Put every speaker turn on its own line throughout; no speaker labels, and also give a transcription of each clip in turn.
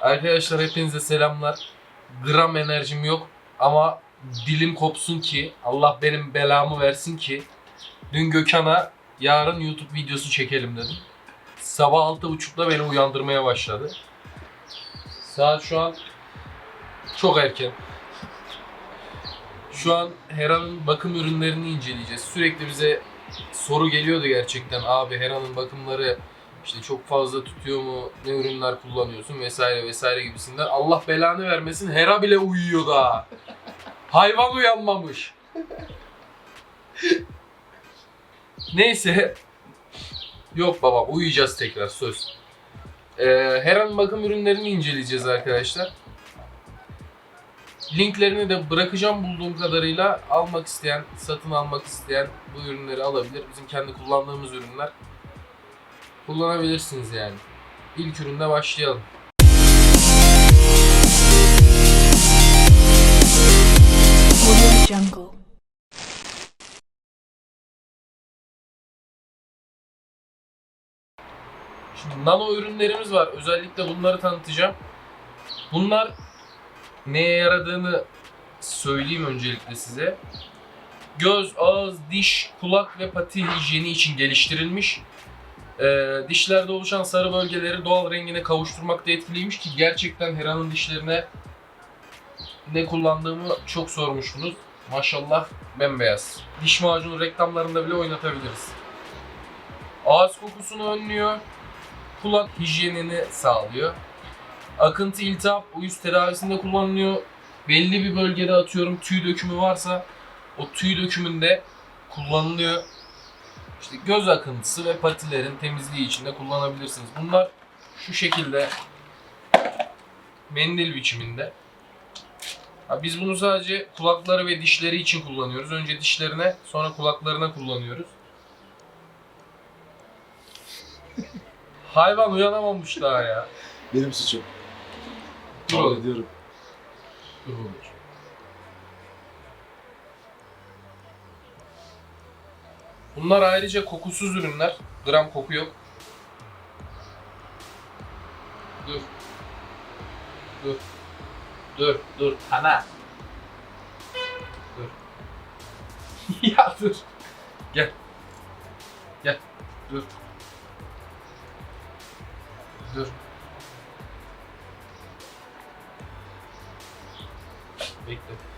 Arkadaşlar hepinize selamlar. Gram enerjim yok ama dilim kopsun ki Allah benim belamı versin ki dün Gökhan'a yarın YouTube videosu çekelim dedim. Sabah 6.30'da beni uyandırmaya başladı. Saat şu an çok erken. Şu an Hera'nın bakım ürünlerini inceleyeceğiz. Sürekli bize soru geliyordu gerçekten. Abi Hera'nın bakımları işte çok fazla tutuyor mu, ne ürünler kullanıyorsun vesaire vesaire gibisinden. Allah belanı vermesin Hera bile uyuyor daha. Hayvan uyanmamış. Neyse. Yok baba uyuyacağız tekrar söz. Ee, Hera'nın bakım ürünlerini inceleyeceğiz arkadaşlar. Linklerini de bırakacağım bulduğum kadarıyla almak isteyen, satın almak isteyen bu ürünleri alabilir. Bizim kendi kullandığımız ürünler kullanabilirsiniz yani. İlk üründe başlayalım.
Jungle.
Şimdi nano ürünlerimiz var. Özellikle bunları tanıtacağım. Bunlar neye yaradığını söyleyeyim öncelikle size. Göz, ağız, diş, kulak ve pati hijyeni için geliştirilmiş. Ee, dişlerde oluşan sarı bölgeleri doğal rengine kavuşturmakta etkiliymiş ki gerçekten Hera'nın dişlerine ne kullandığımı çok sormuştunuz. Maşallah bembeyaz. Diş macunu reklamlarında bile oynatabiliriz. Ağız kokusunu önlüyor kulak hijyenini sağlıyor. Akıntı, iltihap, uyuz tedavisinde kullanılıyor. Belli bir bölgede atıyorum tüy dökümü varsa o tüy dökümünde kullanılıyor. İşte göz akıntısı ve patilerin temizliği için de kullanabilirsiniz. Bunlar şu şekilde mendil biçiminde. Ha, biz bunu sadece kulakları ve dişleri için kullanıyoruz. Önce dişlerine sonra kulaklarına kullanıyoruz. Hayvan uyanamamış daha ya.
Benim suçum.
Dur oğlum.
ediyorum.
Dur oğlum. Bunlar ayrıca kokusuz ürünler. Gram koku yok. Dur. Dur. Dur, dur. Ana. Dur. ya dur. Gel. Gel. Dur. Dur. Bekle.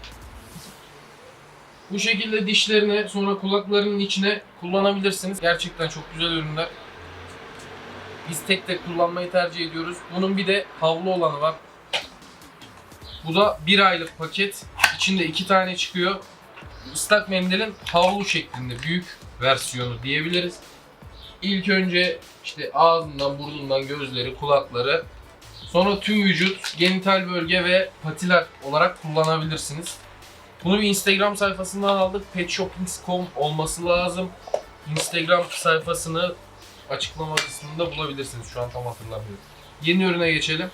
Bu şekilde dişlerine sonra kulaklarının içine kullanabilirsiniz. Gerçekten çok güzel ürünler. Biz tek tek kullanmayı tercih ediyoruz. Bunun bir de havlu olanı var. Bu da bir aylık paket. İçinde iki tane çıkıyor. Islak mendilin havlu şeklinde büyük versiyonu diyebiliriz. İlk önce işte ağzından, burnundan, gözleri, kulakları, Sonra tüm vücut, genital bölge ve patiler olarak kullanabilirsiniz. Bunu bir Instagram sayfasından aldık. Petshoppings.com olması lazım. Instagram sayfasını açıklama kısmında bulabilirsiniz. Şu an tam hatırlamıyorum. Yeni ürüne geçelim.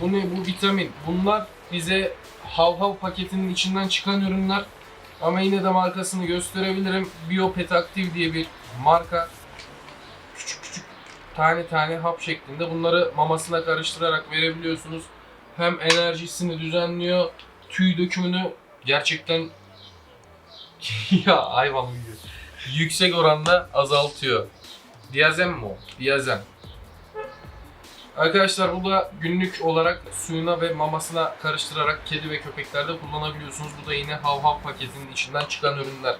Bu ne? Bu vitamin. Bunlar bize hav hav paketinin içinden çıkan ürünler. Ama yine de markasını gösterebilirim. Biopet Active diye bir marka. Küçük küçük tane tane hap şeklinde bunları mamasına karıştırarak verebiliyorsunuz. Hem enerjisini düzenliyor, tüy dökümünü gerçekten ya hayvan uyuyor. Yüksek oranda azaltıyor. Diazem mi o? Diazem. Arkadaşlar bu da günlük olarak suyuna ve mamasına karıştırarak kedi ve köpeklerde kullanabiliyorsunuz. Bu da yine hav hav paketinin içinden çıkan ürünler.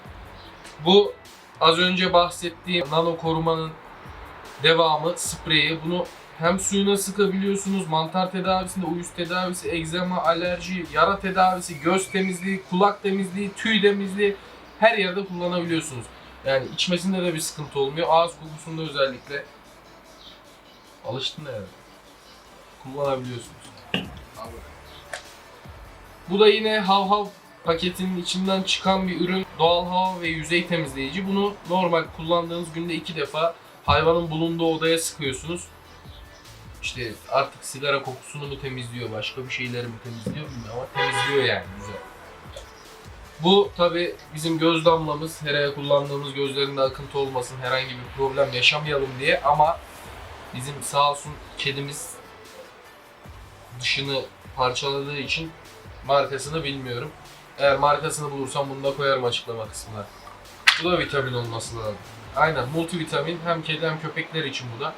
Bu az önce bahsettiğim nano korumanın devamı spreyi. Bunu hem suyuna sıkabiliyorsunuz. Mantar tedavisinde, uyuz tedavisi, egzama, alerji, yara tedavisi, göz temizliği, kulak temizliği, tüy temizliği her yerde kullanabiliyorsunuz. Yani içmesinde de bir sıkıntı olmuyor. Ağız kokusunda özellikle alıştın yani. Kullanabiliyorsunuz. Bu da yine hav hav paketinin içinden çıkan bir ürün. Doğal hava ve yüzey temizleyici. Bunu normal kullandığınız günde iki defa hayvanın bulunduğu odaya sıkıyorsunuz. İşte artık sigara kokusunu mu temizliyor, başka bir şeyleri mi temizliyor bilmiyorum ama temizliyor yani güzel. Bu tabi bizim göz damlamız, heraya kullandığımız gözlerinde akıntı olmasın, herhangi bir problem yaşamayalım diye ama bizim sağ olsun kedimiz dışını parçaladığı için markasını bilmiyorum. Eğer markasını bulursam bunu da koyarım açıklama kısmına. Bu da vitamin olması lazım. Aynen multivitamin hem kedi hem köpekler için bu da.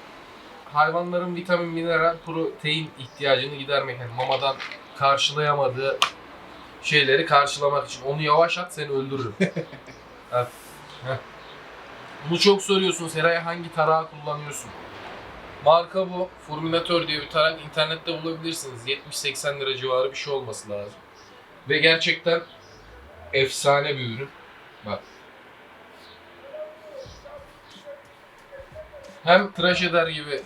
Hayvanların vitamin, mineral, protein ihtiyacını gidermek. Yani mamadan karşılayamadığı şeyleri karşılamak için. Onu yavaş at seni öldürürüm. evet. Bunu çok soruyorsun. Seraya hangi tarağı kullanıyorsun? Marka bu. Furminator diye bir tarak internette bulabilirsiniz. 70-80 lira civarı bir şey olması lazım. Ve gerçekten efsane bir ürün. Bak. Hem tıraş eder gibi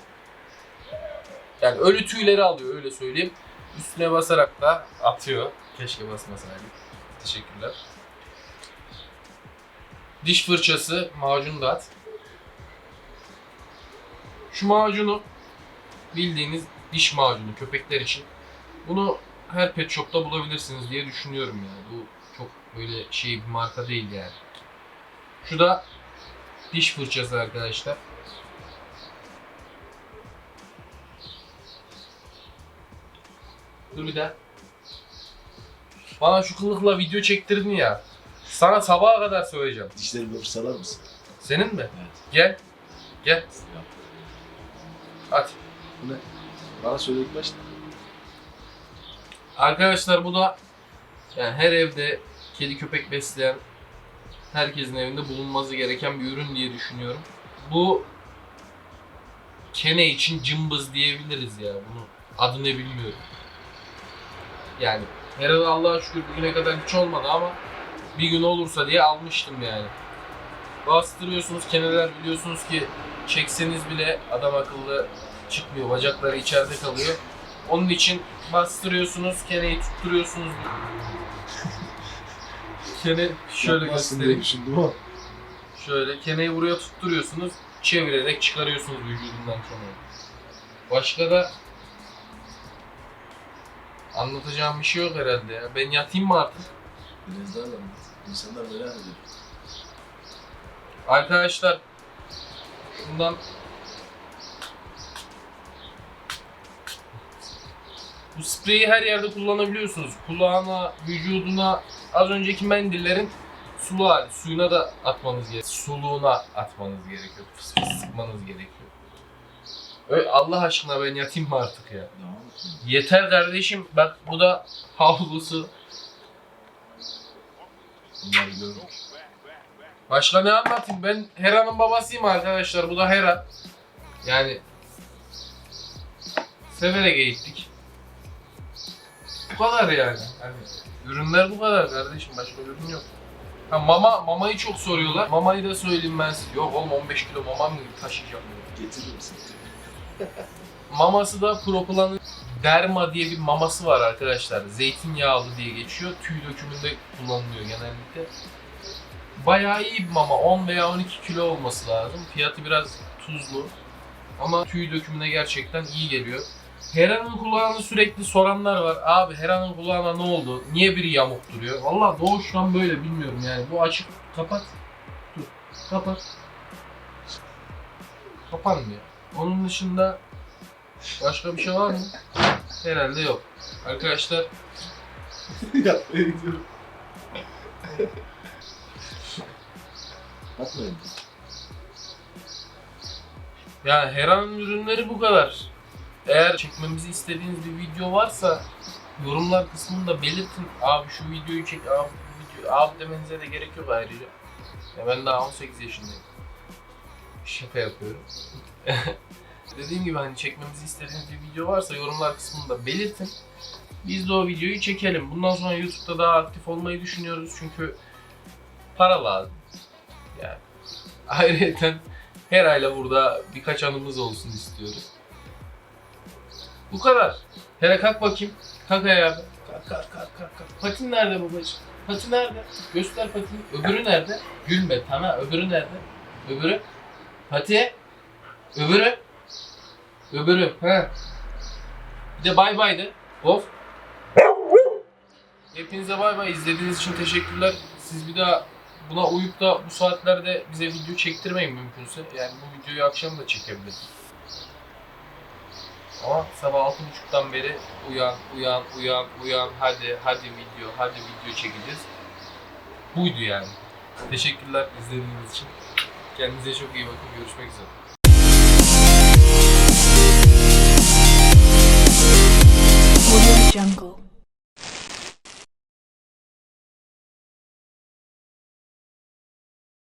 yani ölü tüyleri alıyor öyle söyleyeyim. Üstüne basarak da atıyor. Keşke basmasaydım. Teşekkürler. Diş fırçası, macun da at. Şu macunu bildiğiniz diş macunu köpekler için. Bunu her pet shop'ta bulabilirsiniz diye düşünüyorum yani. Bu çok böyle şey bir marka değil yani. Şu da diş fırçası arkadaşlar. Dur bir daha. Bana şu kılıkla video çektirdin ya. Sana sabaha kadar söyleyeceğim.
Dişlerimi fırçalar mısın?
Senin mi?
Evet.
Gel. Gel.
Yap.
At.
Bana söyle ilk başta.
Arkadaşlar bu da yani her evde kedi köpek besleyen herkesin evinde bulunması gereken bir ürün diye düşünüyorum. Bu kene için cımbız diyebiliriz ya bunu. Adını bilmiyorum. Yani herhalde Allah'a şükür bugüne kadar hiç olmadı ama bir gün olursa diye almıştım yani. Bastırıyorsunuz keneler biliyorsunuz ki çekseniz bile adam akıllı çıkmıyor. Bacakları içeride kalıyor. Onun için bastırıyorsunuz, keneyi tutturuyorsunuz. Kene şöyle
Yapmazsın diye
göstereyim.
düşündüm ama.
Şöyle keneyi buraya tutturuyorsunuz. Çevirerek çıkarıyorsunuz vücudundan keneyi. Başka da anlatacağım bir şey yok herhalde ya. Ben yatayım mı artık?
Biraz daha da anlat. İnsanlar merak ediyor.
Arkadaşlar şundan bu spreyi her yerde kullanabiliyorsunuz. Kulağına, vücuduna, az önceki mendillerin sulu hali, suyuna da atmanız gerekiyor. Suluğuna atmanız gerekiyor. Sıkmanız gerekiyor. Öyle Allah aşkına ben yatayım mı artık ya? Yeter kardeşim. Bak bu da havlusu.
Bunları gördük.
Başka ne anlatayım? Ben Hera'nın babasıyım arkadaşlar. Bu da Hera. Yani severek eğittik. Bu kadar yani. Hani ürünler bu kadar kardeşim. Başka ürün yok. Ha mama mamayı çok soruyorlar. Mamayı da söyleyeyim ben size. Yok oğlum 15 kilo mama mı taşıyacağım?
Getirir misin?
Maması da Proplan'ın Derma diye bir maması var arkadaşlar. Zeytinyağlı diye geçiyor. Tüy dökümünde kullanılıyor genellikle. Bayağı iyi bir mama. 10 veya 12 kilo olması lazım. Fiyatı biraz tuzlu. Ama tüy dökümüne gerçekten iyi geliyor. Hera'nın kulağını sürekli soranlar var. Abi Hera'nın kulağına ne oldu? Niye biri yamuk duruyor? Valla doğuştan böyle bilmiyorum yani. Bu açık. Kapat. Dur. Kapat. Kapanmıyor. Onun dışında başka bir şey var mı? Herhalde yok. Arkadaşlar
Yapmaya gidiyorum.
Yani Hera'nın ürünleri bu kadar. Eğer çekmemizi istediğiniz bir video varsa yorumlar kısmında belirtin. Abi şu videoyu çek, abi bu video, abi demenize de gerek yok ayrıca. Ya ben daha 18 yaşındayım. Şaka yapıyorum. Dediğim gibi hani çekmemizi istediğiniz bir video varsa yorumlar kısmında belirtin. Biz de o videoyu çekelim. Bundan sonra YouTube'da daha aktif olmayı düşünüyoruz çünkü para lazım. Yani ayrıca her ayla burada birkaç anımız olsun istiyoruz. Bu kadar. Hele kalk bakayım. Kalk ayağa. Kalk kalk kalk kalk. kalk. Patin nerede babacığım? Pati nerede? Göster patini. Öbürü nerede? Gülme tamam. Öbürü nerede? Öbürü. Pati. Öbürü. Öbürü. Ha. Bir de bay bay de. Of. Hepinize bay bay. İzlediğiniz için teşekkürler. Siz bir daha buna uyup da bu saatlerde bize video çektirmeyin mümkünse. Yani bu videoyu akşam da çekebilirim. Ama sabah 6.30'dan beri uyan, uyan, uyan, uyan, hadi, hadi video, hadi video çekeceğiz. Buydu yani. Teşekkürler izlediğiniz için. Kendinize çok iyi bakın. Görüşmek üzere.
Jungle.